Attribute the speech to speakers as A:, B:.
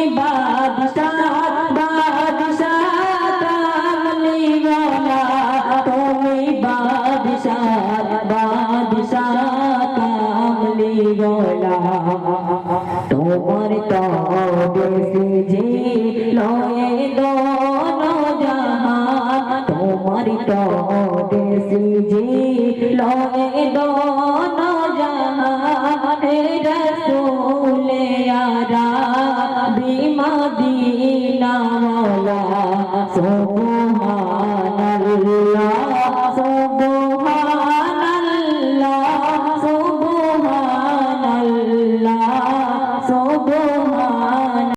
A: બે બાદશાહ બાદશાહ આમ લીવલા તુમે બાદશાહ બાદશાહ આમ લીવલા તુમર તો દેસ જી લોગે દોનો જહાન તમારી તો દેસ જી લોગે દો মদিনা মাওলা সুবহান